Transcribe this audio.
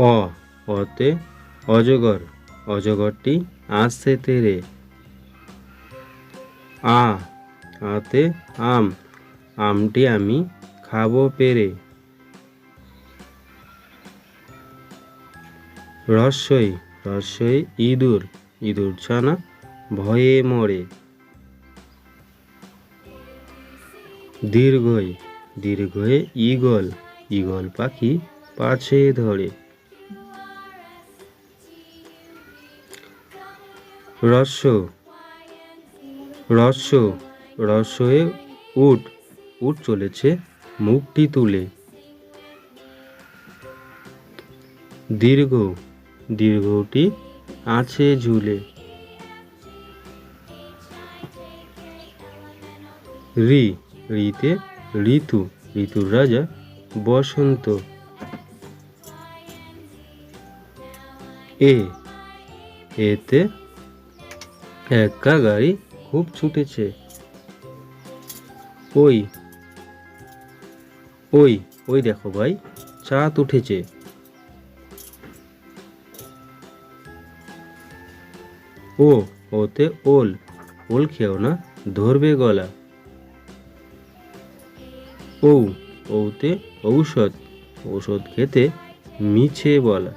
অ, অতে অজগর, অজগরটি আসছে তেরে। আ, আতে আম, আমটি আমি খাব পেরে। রস্যই রস্যই ইঁদুর ইঁদুর ছানা ভয়ে মরে। দীর্ঘই, দীর্ঘয়ে ঈগল ঈগল পাখি পাছে ধরে। রস্য রস্য রস্যয়ে উট। উট চলেছে মুখটি তুলে। দীর্ঘ। দীর্ঘটি আছে ঝুলে। ঋ ঋতে ঋতু। ঋতুর রাজা বসন্ত। এ। এতে একা গাড়ি খুব ছুটেছে। ওই ওই ওই দেখো ভাই, চাঁদ উঠেছে। ও, ওতে ওল ওল খেও না, ধরবে গলা। ঔ, ওতে ঔষধ ঔষধ খেতে মিছে বলা।